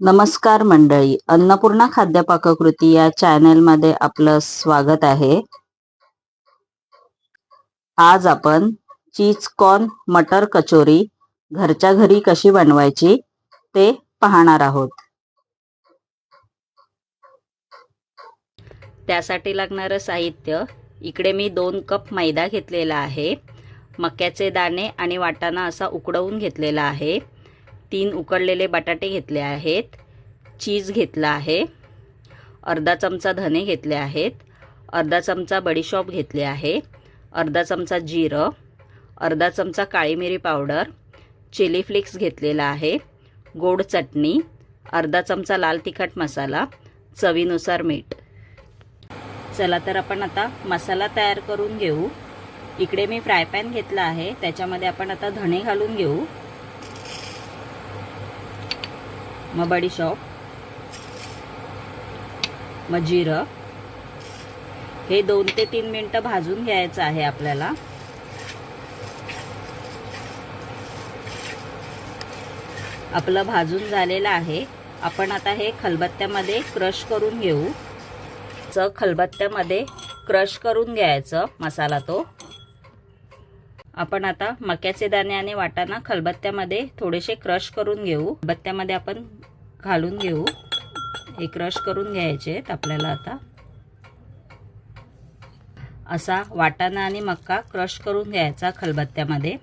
नमस्कार मंडळी. अन्नपूर्णा खाद्य पाककृती या चॅनेलमध्ये आपलं स्वागत आहे. आज आपण चीज कॉर्न मटर कचोरी घरच्या घरी कशी बनवायची ते पाहणार आहोत. त्यासाठी लागणारं साहित्य इकडे मी दोन कप मैदा घेतलेला आहे. मक्याचे दाणे आणि वाटाणा असा उकडवून घेतलेला आहे. तीन उकडलेले बटाटे घेतले आहेत. चीज घेतला आहे. अर्धा चमचा धने घेतले आहेत. अर्धा चमचा बडीशॉप घेतले आहे. अर्धा चमचा जिरं. अर्धा चमचा काळी मिरी पावडर. चिली फ्लेक्स घेतलेला आहे. गोड चटणी. अर्धा चमचा लाल तिखट मसाला. चवीनुसार मीठ. चला तर आपण आता मसाला तयार करून घेऊ. इकडे मी फ्राय पॅन घेतला आहे. त्याच्यामध्ये आपण आता धणे घालून घेऊ. मग बडीशॉप मग जिरं हे दोन ते तीन मिनटं भाजून घ्यायचं आहे आपल्याला. आपलं भाजून झालेलं आहे. आपण आता हे खलबत्त्यामध्ये क्रश करून घेऊ. च खलबत्त्यामध्ये क्रश करून घ्यायचं मसाला तो. आपण आता मक्याचे दाणे आणि वाटाणा खलबत्त्यामध्ये थोडेसे क्रश करून घेऊ. बत्त्यामध्ये आपण घालून घेऊ. हे क्रश करून घ्यायचे आहेत आपल्याला आता. असा वाटाणा आणि मक्का क्रश करून घ्यायचा खलबत्त्यामध्ये.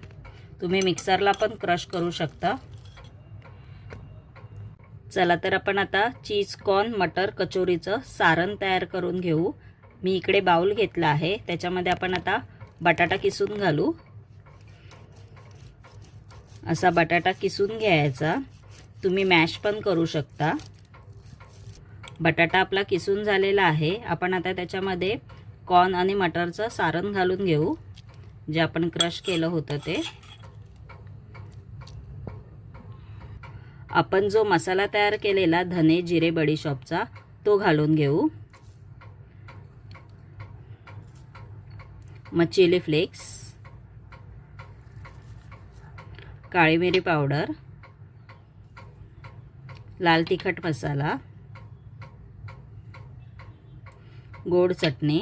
तुम्ही मिक्सरला पण क्रश करू शकता. चला तर आपण आता चीज कॉर्न मटर कचोरीचं सारण तयार करून घेऊ. मी इकडे बाऊल घेतला आहे. त्याच्यामध्ये आपण आता बटाटा किसून घालू. असा बटाटा किसून घ्यायचा. तुम्ही मॅश पण करू शकता. बटाटा आपला किसून झालेला आहे. आपण आता त्याच्यामध्ये कॉर्न आणि मटरचं सारण घालून घेऊ. जे आपण क्रश केलं होतं ते. आपण जो मसाला तयार केलेला धने जिरे बडीशॉपचा तो घालून घेऊ. मग चिली फ्लेक्स काळी मिरी पावडर लाल तिखट मसाला गोड चटणी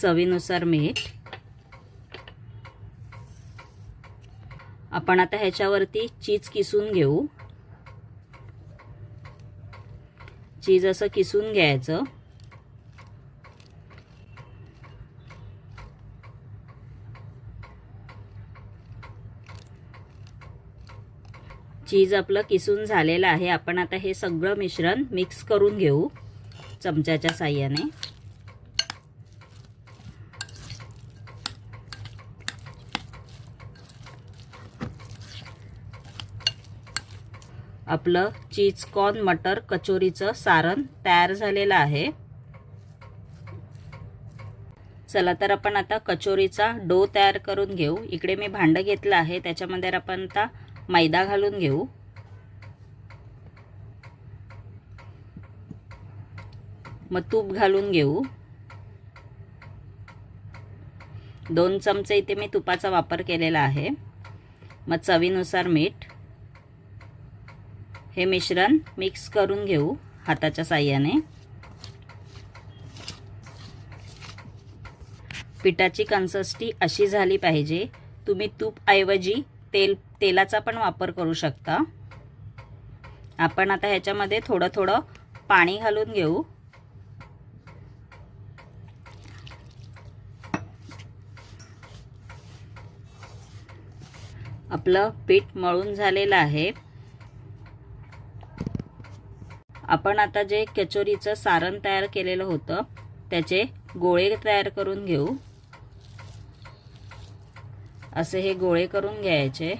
चवीनुसार मीठ. आपण आता ह्याच्यावरती चीज किसून घेऊ. चीज असं किसून घ्यायचं. चीज आपलं किसून झालेलं आहे. आपण आता हे सगळं मिश्रण मिक्स करून घेऊ चमच्याच्या साह्याने. आपलं चीज कॉर्न मटर कचोरीचं सारण तयार झालेलं आहे. चला तर आपण आता कचोरीचा डो तयार करून घेऊ. इकडे मी भांडं घेतलं आहे. त्याच्यामध्ये आपण आता मैदा घालून घेऊ. मग तूप घालून घेऊ. दोन चमचे इथे मी तुपाचा वापर केलेला आहे. मग चवीनुसार मीठ. हे मिश्रण मिक्स करून घेऊ हाताच्या साह्याने. पिठाची कन्सिस्टी अशी झाली पाहिजे. तुम्ही तूपऐवजी तेल तेलाचा पण वापर करू शकता. आपण आता ह्याच्यामध्ये थोडं थोडं पाणी घालून घेऊ. आपलं पीठ मळून झालेलं आहे. आपण आता जे कचोरीचं सारण तयार केलेलं होतं त्याचे गोळे तयार करून घेऊ. असे हे गोळे करून घ्यायचे.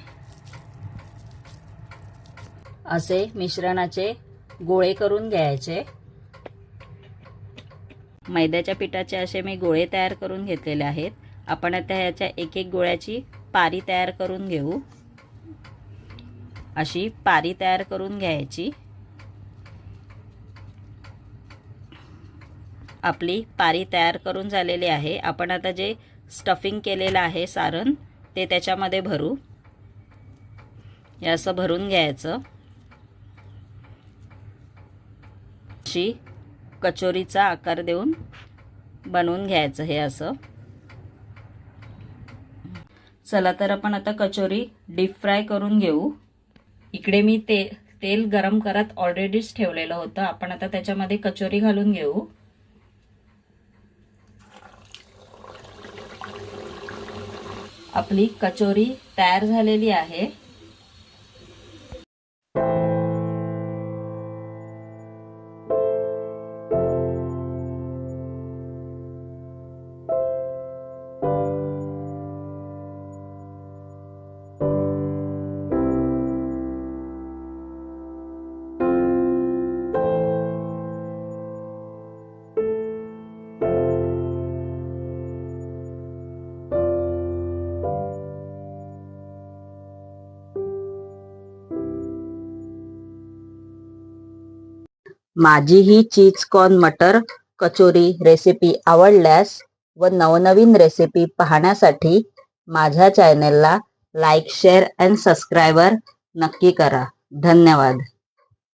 असे मिश्रणाचे गोळे करून घ्यायचे. मैद्याच्या पिठाचे असे मी गोळे तयार करून घेतलेले आहेत. आपण आता ह्याच्या एक एक गोळ्याची पारी तयार करून घेऊ. अशी पारी तयार करून घ्यायची. आपली पारी तयार करून झालेली आहे. आपण आता जे स्टफिंग केलेलं आहे सारण ते त्याच्यामध्ये भरू. हे असं भरून घ्यायचं. अशी कचोरीचा आकार देऊन बनवून घ्यायचं हे असं. चला तर आपण आता कचोरी डीप फ्राय करून घेऊ. इकडे मी ते तेल गरम करत ऑलरेडीच ठेवलेलं होतं. आपण आता त्याच्यामध्ये कचोरी घालून घेऊ. आपली कचोरी तयार झालेली आहे. माझी ही चीज कॉर्न मटर कचोरी रेसिपी आवडल्यास व नवनवीन रेसिपी पाहण्यासाठी माझ्या चॅनेलला लाईक शेअर अँड सबस्क्रायबर नक्की करा. धन्यवाद.